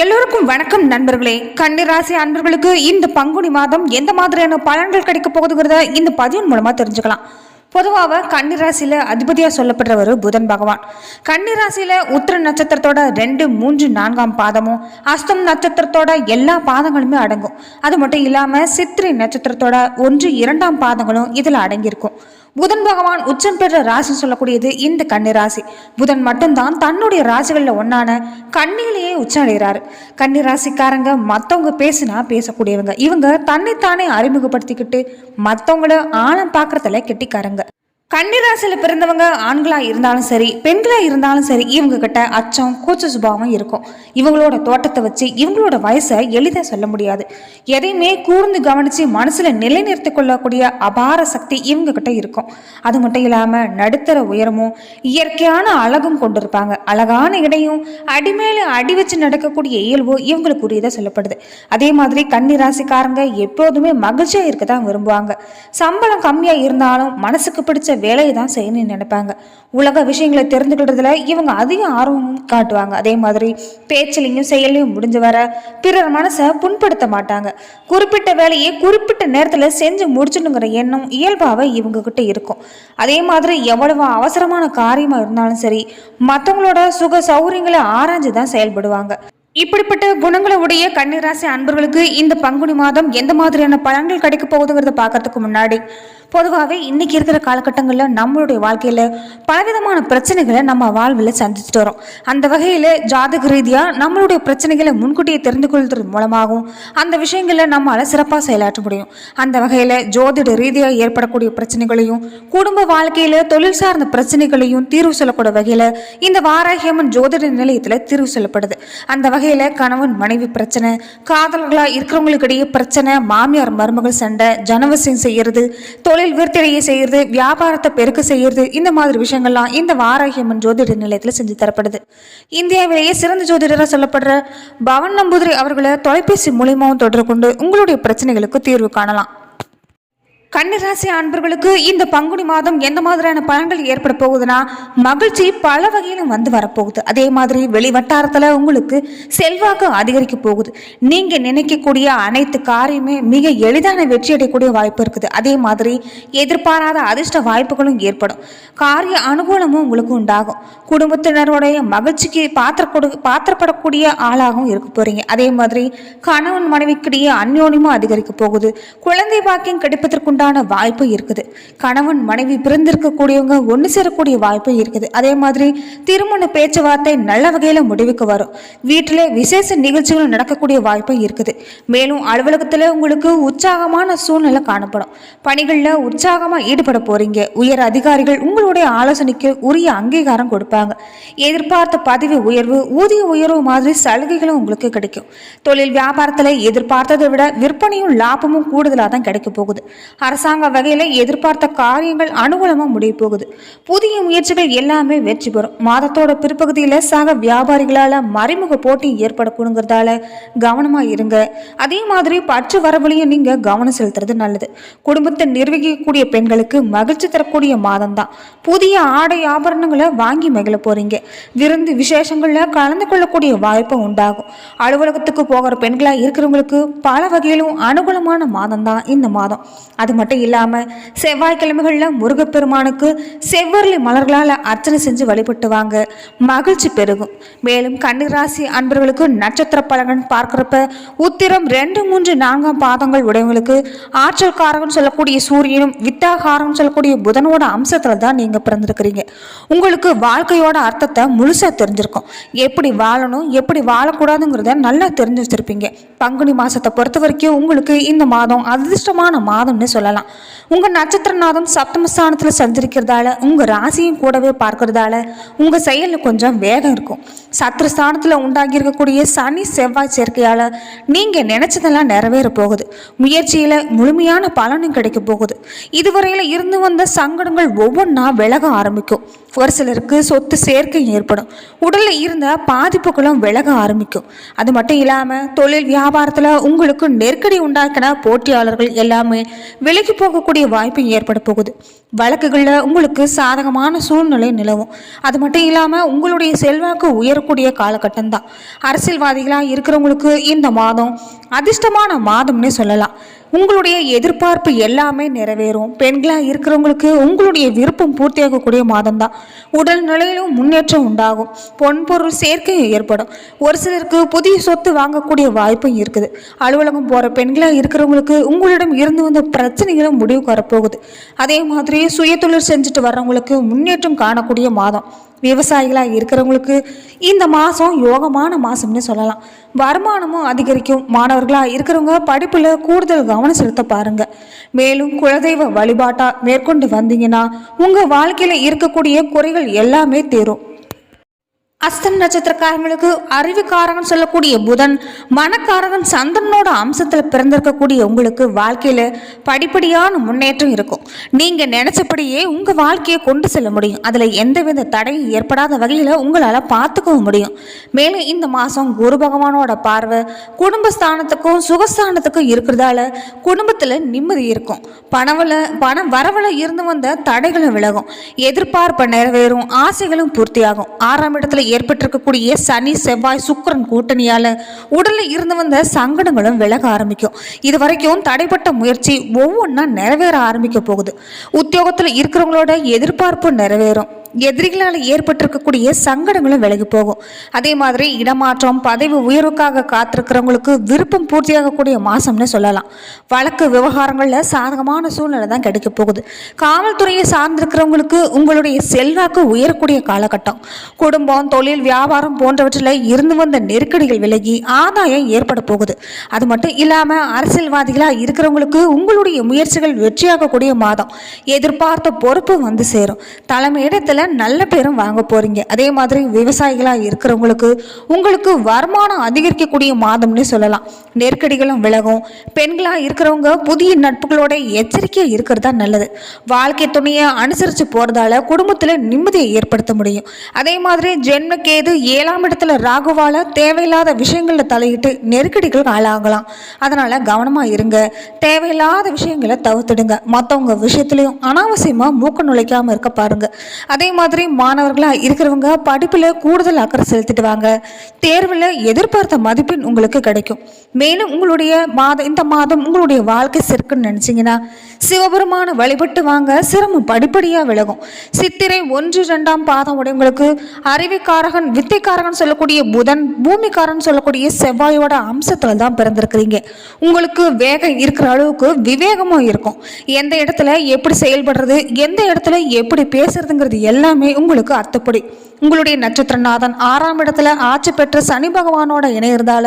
எல்லோருக்கும் வணக்கம் நண்பர்களே. கன்னிராசி அன்பர்களுக்கு இந்த பங்குனி மாதம் எந்த மாதிரியான பலன்கள் கிடைக்க போகுதுங்கிறத இந்த பதிவின் மூலமா தெரிஞ்சுக்கலாம். பொதுவாக கன்னிராசியில அதிபதியா சொல்லப்படுறவர் புதன் பகவான். கன்னிராசியில உத்திர நட்சத்திரத்தோட ரெண்டு மூன்று நான்காம் பாதமும் அஸ்தம் நட்சத்திரத்தோட எல்லா பாதங்களுமே அடங்கும். அது மட்டும் இல்லாம சித்திரை நட்சத்திரத்தோட ஒன்று இரண்டாம் பாதங்களும் இதுல அடங்கியிருக்கும். புதன் பகவான் உச்சம் பெற்ற ராசின்னு சொல்லக்கூடியது இந்த கன்னி ராசி. புதன் மட்டும்தான் தன்னுடைய ராசிகளில் ஒன்றான கண்ணிலேயே உச்சம் அடைகிறாரு கன்னி ராசிக்காரங்க மற்றவங்க பேசினா பேசக்கூடியவங்க. இவங்க தன்னைத்தானே அறிமுகப்படுத்திக்கிட்டு மற்றவங்கள ஆழம் பார்க்குறதுல கெட்டிக்காரங்க. கன்னிராசியில் பிறந்தவங்க ஆண்களாக இருந்தாலும் சரி பெண்களாக இருந்தாலும் சரி இவங்க கிட்ட அச்சம் கூச்ச சுபாவம் இருக்கும். இவங்களோட தோட்டத்தை வச்சு இவங்களோட வயசை எளிதாக சொல்ல முடியாது. எதையுமே கூர்ந்து கவனித்து மனசில் நிலைநிறுத்தி கொள்ளக்கூடிய அபார சக்தி இவங்க கிட்ட இருக்கும். அது மட்டும் இல்லாமல் நடுத்தர உயரமும் இயற்கையான அழகும் கொண்டிருப்பாங்க. அழகான இடையும் அடிமேல அடி வச்சு நடக்கக்கூடிய இயல்பு இவங்களுக்கு உரியதாக சொல்லப்படுது. அதே மாதிரி கன்னிராசிக்காரங்க எப்போதுமே மகிழ்ச்சியாக இருக்க தான் விரும்புவாங்க. சம்பளம் கம்மியாக இருந்தாலும் மனசுக்கு பிடிச்ச வேலையை தான் செய்யணும்னு நினைப்பாங்க. உலக விஷயங்களை தெரிந்துக்கிட்டதுல இவங்க அதிக ஆர்வம் காட்டுவாங்க. அதே மாதிரி பேச்சிலையும் செயலையும் முடிஞ்சு வர பிறர் மனசை புண்படுத்த மாட்டாங்க. குறிப்பிட்ட வேலையை குறிப்பிட்ட நேரத்தில் செஞ்சு முடிச்சணுங்கிற எண்ணம் இயல்பாகவே இவங்க கிட்ட இருக்கும். அதே மாதிரி எவ்வளவு அவசரமான காரியமாக இருந்தாலும் சரி மற்றவங்களோட சுக சௌகரியங்களை ஆராய்ஞ்சு தான் செயல்படுவாங்க. இப்படிப்பட்ட குணங்களை உடைய கன்னிராசி அன்பர்களுக்கு இந்த பங்குனி மாதம் எந்த மாதிரியான பலன்கள் கிடைக்க போகுதுங்கிறத பார்க்கறதுக்கு முன்னாடி பொதுவாகவே இன்றைக்கி இருக்கிற காலகட்டங்களில் நம்மளுடைய வாழ்க்கையில் பலவிதமான பிரச்சனைகளை நம்ம வாழ்வில் சந்திச்சுட்டு வரோம். அந்த வகையில் ஜாதக ரீதியாக நம்மளுடைய பிரச்சனைகளை முன்கூட்டியே தெரிந்து கொள்வது மூலமாகவும் அந்த விஷயங்களை நம்மளால் சிறப்பாக செயலாற்ற முடியும். அந்த வகையில் ஜோதிட ரீதியாக ஏற்படக்கூடிய பிரச்சனைகளையும் குடும்ப வாழ்க்கையில் தொழில் சார்ந்த பிரச்சனைகளையும் தீர்வு சொல்லக்கூடிய வகையில் இந்த வாராகியம்மன் ஜோதிட நிலையத்தில் தீர்வு சொல்லப்படுது. அந்த வகையில் கணவன் மனைவி பிரச்சனை காதலர்களாக இருக்கிறவங்களுக்கு இடையே பிரச்சனை மாமியார் மருமகள் சண்டை ஜனவசியம் செய்கிறது தொழில் விருத்திடையை செய்யறது வியாபாரத்தை பெருக்க செய்யறது இந்த மாதிரி விஷயங்கள்லாம் இந்த வாராகியம்மன் ஜோதிட நிலையத்தில் செஞ்சு தரப்படுது. இந்தியாவிலேயே சிறந்த ஜோதிடராக சொல்லப்படுற பவன் நம்பூதிரி அவர்களை தொலைபேசி மூலியமாகவும் தொடர்பு கொண்டு உங்களுடைய பிரச்சனைகளுக்கு தீர்வு காணலாம். கன்னிராசி அன்பர்களுக்கு இந்த பங்குனி மாதம் எந்த மாதிரியான பலன்கள் ஏற்பட போகுதுன்னா மகிழ்ச்சி பல வகையிலும் வந்து வரப்போகுது. அதே மாதிரி வெளி வட்டாரத்தில் உங்களுக்கு செல்வாக்கு அதிகரிக்க போகுது. நீங்கள் நினைக்கக்கூடிய அனைத்து காரியமே மிக எளிதான வெற்றி அடையக்கூடிய வாய்ப்பு இருக்குது. அதே மாதிரி எதிர்பாராத அதிர்ஷ்ட வாய்ப்புகளும் ஏற்படும். காரிய அனுகூலமும் உங்களுக்கு உண்டாகும். குடும்பத்தினருடைய மகிழ்ச்சிக்கு பாத்திர கொடு பாத்திரப்படக்கூடிய ஆளாகவும் இருக்க போகிறீங்க அதே மாதிரி கணவன் மனைவிக்கிடையே அந்யோன்யமும் அதிகரிக்க போகுது. குழந்தை பாக்கியம் உண்டான வாய்ப்பு இருக்குது. கணவன் மனைவி பிறந்திருக்கக்கூடியவங்க ஒன்று சேரக்கூடிய வாய்ப்பு இருக்குது. அதே மாதிரி திருமண பேச்சுவார்த்தை நல்ல வகையில் முடிவுக்கு வரும். வீட்டில் விசேஷ நிகழ்ச்சிகள் நடக்கக்கூடிய வாய்ப்பு இருக்குது. மேலும் அலுவலகத்தில் உங்களுக்கு உற்சாகமான சூழ்நிலை காணப்படும். பணிகளில் உற்சாகமாக ஈடுபட போறீங்க. உயர் அதிகாரிகள் உங்களுடைய ஆலோசனைக்கு உரிய அங்கீகாரம் கொடுப்பாங்க. எதிர்பார்த்த பதவி உயர்வு ஊதிய உயர்வு மாதிரி சலுகைகளும் உங்களுக்கு கிடைக்கும். தொழில் வியாபாரத்தில் எதிர்பார்த்ததை விட விற்பனையும் லாபமும் கூடுதலாக தான் கிடைக்க போகுது. அரசாங்க வகையில் எதிர்பார்த்த காரியங்கள் அனுகூலமாக முடிய போகுது. புதிய முயற்சிகள் எல்லாமே வெற்றி பெறும். மாதத்தோட பிற்பகுதியில் சக வியாபாரிகளால் மறைமுக போட்டி ஏற்படக்கூடுங்கிறதால கவனமாக இருங்க. அதே மாதிரி பற்று வரவுலையும் நீங்கள் கவனம் செலுத்துறது நல்லது. குடும்பத்தை நிர்வகிக்கக்கூடிய பெண்களுக்கு மகிழ்ச்சி தரக்கூடிய மாதம் தான் புதிய ஆடை ஆபரணங்களை வாங்கி மகிழ போறீங்க. விருந்து விசேஷங்களில் கலந்து கொள்ளக்கூடிய வாய்ப்பு உண்டாகும். அலுவலகத்துக்கு போகிற பெண்களாக இருக்கிறவங்களுக்கு பல வகையிலும் அனுகூலமான மாதம் தான் இந்த மாதம். அது மட்டும் இல்லாமல் செவ்வாய்க்கிழமைகளில் முருகப்பெருமானுக்கு செவ்வரளி மலர்களால் அர்ச்சனை செஞ்சு வழிபட்டு வாங்க மகிழ்ச்சி பெருகும். மேலும் கன்னிராசி அன்பர்களுக்கு நட்சத்திர பலகன் பார்க்குறப்ப உத்திரம் ரெண்டு மூன்று நான்காம் பாதங்கள் உடையவங்களுக்கு ஆற்றல்காரகன் சொல்லக்கூடிய சூரியனும் வித்தாகாரம்னு சொல்லக்கூடிய புதனோட அம்சத்தில் தான் நீங்கள் பிறந்திருக்கிறீங்க. உங்களுக்கு வாழ்க்கையோட அர்த்தத்தை முழுசாக தெரிஞ்சிருக்கும். எப்படி வாழணும் எப்படி வாழக்கூடாதுங்கிறத நல்லா தெரிஞ்சு வச்சிருப்பீங்க பங்குனி மாதத்தை பொறுத்த வரைக்கும் உங்களுக்கு இந்த மாதம் அதிர்ஷ்டமான மாதம்னு சொல்லலாம். உங்கள் நட்சத்திரநாதம் சப்தமஸ்தானத்தில் சஞ்சரிக்கிறதால உங்கள் ராசியும் கூடவே பார்க்கறதால உங்கள் செயலில் கொஞ்சம் வேகம் இருக்கும். சத்திரஸ்தானத்தில் உண்டாகி இருக்கக்கூடிய சனி செவ்வாய் சேர்க்கையால் நீங்கள் நினைச்சதெல்லாம் நிறைவேற போகுது. முயற்சியில் முழுமையான பலனும் கிடைக்க போகுது. இதுவரையில் இருந்து வந்த சங்கடங்கள் ஒவ்வொன்றா விலக ஆரம்பிக்கும். ஒரு சிலருக்கு சொத்து சேர்க்கை ஏற்படும். உடலில் இருந்த பாதிப்புகளும் விலக ஆரம்பிக்கும். அது மட்டும் இல்லாமல் தொழில் வியாபாரத்தில் உங்களுக்கு நெருக்கடி உண்டாக்கின போட்டியாளர்கள் எல்லாமே விலகி போகக்கூடிய வாய்ப்பு ஏற்பட போகுது. வழக்குகளில் உங்களுக்கு சாதகமான சூழ்நிலை நிலவும். அது மட்டும் இல்லாமல் உங்களுடைய செல்வாக்கு உயரக்கூடிய காலகட்டம் தான். அரசியல்வாதிகளாக இருக்கிறவங்களுக்கு இந்த மாதம் அதிர்ஷ்டமான மாதம்னே சொல்லலாம். உங்களுடைய எதிர்பார்ப்பு எல்லாமே நிறைவேறும். பெண்களாக இருக்கிறவங்களுக்கு உங்களுடைய விருப்பம் பூர்த்தியாகக்கூடிய மாதம் தான் உடல் நிலையிலும் முன்னேற்றம் உண்டாகும். பொன்பொருள் சேர்க்கையும் ஏற்படும். ஒரு சிலருக்கு புதிய சொத்து வாங்கக்கூடிய வாய்ப்பும் இருக்குது. அலுவலகம் போகிற பெண்களாக இருக்கிறவங்களுக்கு உங்களிடம் இருந்து வந்த பிரச்சனைகளும் முடிவுக்கு வரப்போகுது. அதே மாதிரி சுயதொழில் செஞ்சுட்டு வர்றவங்களுக்கு முன்னேற்றம் காணக்கூடிய மாதம். விவசாயிகளாக இருக்கிறவங்களுக்கு இந்த மாதம் யோகமான மாதம்னு சொல்லலாம். வருமானமும் அதிகரிக்கும். மாணவர்களாக இருக்கிறவங்க படிப்பில் கூடுதல் கவனம் செலுத்த பாருங்க. மேலும் குலதெய்வ வழிபாட்டாக மேற்கொண்டு வந்தீங்கன்னா உங்கள் வாழ்க்கையில் இருக்கக்கூடிய குறைகள் எல்லாமே தீரும். அஸ்தம் நட்சத்திரக்காரங்களுக்கு அறிவுக்காரகன் சொல்லக்கூடிய புதன் மனக்காரகன் சந்திரனோட அம்சத்தில் பிறந்திருக்கக்கூடிய உங்களுக்கு வாழ்க்கையில் படிப்படியான முன்னேற்றம் இருக்கும். நீங்கள் நினச்சபடியே உங்கள் வாழ்க்கையை கொண்டு செல்ல முடியும். அதில் எந்தவித தடையும் ஏற்படாத வகையில் உங்களால் பார்த்துக்கவும் முடியும். மேலும் இந்த மாதம் குரு பகவானோட பார்வை குடும்பஸ்தானத்துக்கும் சுகஸ்தானத்துக்கும் இருக்கிறதால குடும்பத்தில் நிம்மதி இருக்கும். பணவில் பணம் வரவில் இருந்து வந்த தடைகளும் விலகும். எதிர்பார்ப்பு நிறைவேறும். ஆசைகளும் பூர்த்தியாகும். ஆறாம் இடத்துல ஏற்பட்டிருக்கக்கூடிய சனி செவ்வாய் சுக்கிரன் கூட்டணியால் உடலில் இருந்து வந்த சங்கடங்களும் விலக ஆரம்பிக்கும். இது வரைக்கும் தடைப்பட்ட முயற்சி ஒவ்வொன்றா நிறைவேற ஆரம்பிக்க போகுது. உத்தியோகத்தில் இருக்கிறவங்களோட எதிர்பார்ப்பு நிறைவேறும். எதிரிகளால் ஏற்பட்டிருக்கக்கூடிய சங்கடங்களும் விலகி போகும். அதே மாதிரி இடமாற்றம் பதவி உயர்வுக்காக காத்திருக்கிறவங்களுக்கு விருப்பம் பூர்த்தியாகக்கூடிய மாசம்னு சொல்லலாம். வழக்கு விவகாரங்களில் சாதகமான சூழ்நிலை தான் கிடைக்க போகுது. காவல்துறையை சார்ந்திருக்கிறவங்களுக்கு உங்களுடைய செல்வாக்கு உயரக்கூடிய காலகட்டம். குடும்பம் தொழில் வியாபாரம் போன்றவற்றில் இருந்து வந்த நெருக்கடிகள் விலகி ஆதாயம் ஏற்பட போகுது. அது மட்டும் இல்லாமல் அரசியல்வாதிகளாக இருக்கிறவங்களுக்கு உங்களுடைய முயற்சிகள் வெற்றியாகக்கூடிய மாதம். எதிர்பார்த்த பொறுப்பு வந்து சேரும். தலைமையிடத்தில் நல்ல பேரும் வாங்க போறீங்க. அதே மாதிரி விவசாயிகளாக இருக்கிறவங்களுக்கு உங்களுக்கு வருமானம் அதிகரிக்கக்கூடிய மாதம்னு சொல்லலாம். நெருக்கடிகளும் விலகும். பெண்களாக இருக்கிறவங்க புதிய நட்புகளோட எச்சரிக்கையாக இருக்கிறது தான் நல்லது. வாழ்க்கை துணையை அனுசரித்து போகிறதால குடும்பத்தில் நிம்மதியை ஏற்படுத்த முடியும். அதே மாதிரி ஜென்மக்கேது ஏழாம் இடத்துல ராகுவால் தேவையில்லாத விஷயங்களில் தலையிட்டு நெருக்கடிகள் ஆளாகலாம். அதனால் கவனமாக இருங்க. தேவையில்லாத விஷயங்களை தவிர்த்துடுங்க. மற்றவங்க விஷயத்துலையும் அனாவசியமாக மூக்க நுழைக்காமல் இருக்க பாருங்க. அதே மாதிரி மாணவர்களாக இருக்கிறவங்க படிப்பில் கூடுதல் அக்கறை செலுத்திட்டு வாங்க தேர்வில் எதிர்பார்த்த மதிப்பெண் உங்களுக்கு கிடைக்கும். மேலும் உங்களுடைய மாதம் இந்த மாதம் உங்களுடைய வாழ்க்கை சிறக்குன்னு நினச்சிங்கன்னா சிவபெருமான வழிபட்டு வாங்க சிரமம் படிப்படியாக விலகும். சித்திரை ஒன்று ரெண்டாம் பாதம் உடையவங்களுக்கு அறிவிக்காரகன் வித்தைக்காரகன் சொல்லக்கூடிய புதன் பூமிக்காரன் சொல்லக்கூடிய செவ்வாயோட அம்சத்தில் தான் பிறந்திருக்கிறீங்க. உங்களுக்கு வேகம் இருக்கிற அளவுக்கு விவேகமும் இருக்கும். எந்த இடத்துல எப்படி செயல்படுறது எந்த இடத்துல எப்படி பேசுறதுங்கிறது எல்லாம் உங்களுக்கு அர்த்தப்படி. உங்களுடைய நட்சத்திரநாதன் ஆறாம் இடத்துல ஆட்சி பெற்ற சனி பகவானோட இணையறதால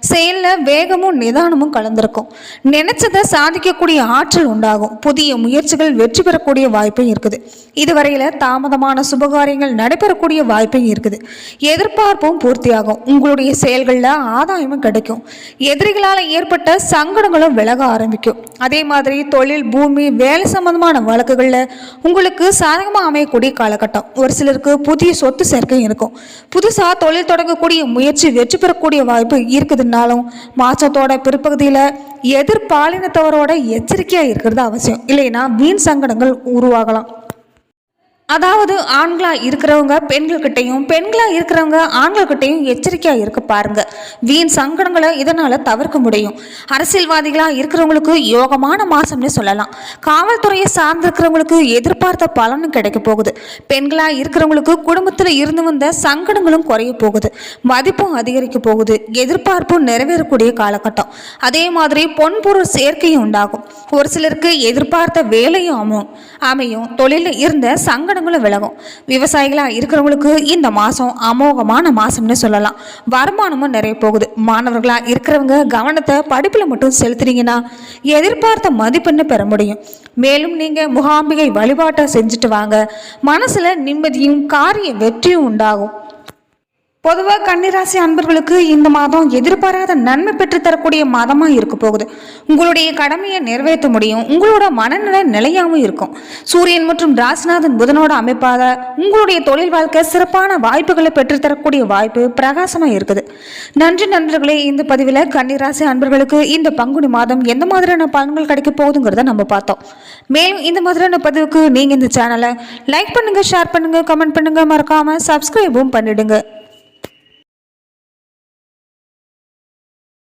செயலில் வேகமும் நிதானமும் கலந்திருக்கும். நினைச்சதை சாதிக்கக்கூடிய ஆற்றல் உண்டாகும். புதிய முயற்சிகள் வெற்றி பெறக்கூடிய வாய்ப்பும் இருக்குது. இதுவரையில் தாமதமான சுபகாரியங்கள் நடைபெறக்கூடிய வாய்ப்பும் இருக்குது. எதிர்பார்ப்பும் பூர்த்தியாகும். உங்களுடைய செயல்களில் ஆதாயமும் கிடைக்கும். எதிரிகளால் ஏற்பட்ட சங்கடங்களும் விலக ஆரம்பிக்கும். அதே மாதிரி தொழில் பூமி வேலை சம்பந்தமான வழக்குகளில் உங்களுக்கு சாதகமாக அமையக்கூடிய காலகட்டம். ஒரு சிலருக்கு புதிய சொத்து சேர்க்கை இருக்கும். புதுசாக தொழில் தொடங்கக்கூடிய முயற்சி வெற்றி பெறக்கூடிய வாய்ப்பு இருக்குதுன்னாலும் மாற்றத்தோட பிற்பகுதியில் எதிர்பாலினத்தவரோட எச்சரிக்கையாக இருக்கிறது அவசியம். இல்லைன்னா வீண் சங்கடங்கள் உருவாகலாம். அதாவது ஆண்களாக இருக்கிறவங்க பெண்கள்கிட்டையும் பெண்களாக இருக்கிறவங்க ஆண்கள்கிட்டையும் எச்சரிக்கையாக இருக்க பாருங்க. வீண் சங்கடங்களை இதனால் தவிர்க்க முடியும். அரசியல்வாதிகளாக இருக்கிறவங்களுக்கு யோகமான மாசம்னே சொல்லலாம். காவல்துறையை சார்ந்திருக்கிறவங்களுக்கு எதிர்பார்த்த பலனும் கிடைக்க போகுது. பெண்களாக இருக்கிறவங்களுக்கு குடும்பத்தில் இருந்து வந்த சங்கடங்களும் குறைய போகுது. மதிப்பும் அதிகரிக்க போகுது. எதிர்பார்ப்பும் நிறைவேறக்கூடிய காலகட்டம். அதே மாதிரி பொன்பொருள் சேர்க்கையும் உண்டாகும். ஒரு சிலருக்கு எதிர்பார்த்த வேலையும் அமையும் அமையும். தொழிலில் இருந்த சங்கடம் சங்கடங்களும் விலகும். விவசாயிகளாக இருக்கிறவங்களுக்கு இந்த மாதம் அமோகமான மாதம்னு சொல்லலாம். வருமானமும் நிறைய போகுது. மாணவர்களாக இருக்கிறவங்க கவனத்தை படிப்பில் மட்டும் செலுத்துனீங்கன்னா எதிர்பார்த்த மதிப்பெண்ணை பெற முடியும். மேலும் நீங்கள் முகாம்பிகை வழிபாட்டை செஞ்சுட்டு வாங்க. மனசில் நிம்மதியும் காரிய வெற்றியும் உண்டாகும். பொதுவாக கன்னிராசி அன்பர்களுக்கு இந்த மாதம் எதிர்பாராத நன்மை பெற்றுத்தரக்கூடிய மாதமாக இருக்க போகுது. உங்களுடைய கடமையை நிறைவேற்ற முடியும். உங்களோட மனநிலை நிலையாகவும் இருக்கும். சூரியன் மற்றும் ராசிநாதன் புதனோட அமைப்பாக உங்களுடைய தொழில் வாழ்க்கை சிறப்பான வாய்ப்புகளை பெற்றுத்தரக்கூடிய வாய்ப்பு பிரகாசமாக இருக்குது. நன்றி நண்பர்களே இந்த பதிவில் கன்னிராசி அன்பர்களுக்கு இந்த பங்குனி மாதம் எந்த மாதிரியான பலன்கள் கிடைக்க போகுதுங்கிறத நம்ம பார்த்தோம். மேலும் இந்த மாதிரியான பதிவுக்கு நீங்கள் இந்த சேனலை லைக் பண்ணுங்கள் ஷேர் பண்ணுங்கள் கமெண்ட் பண்ணுங்கள் மறக்காமல் சப்ஸ்கிரைபும் பண்ணிடுங்க.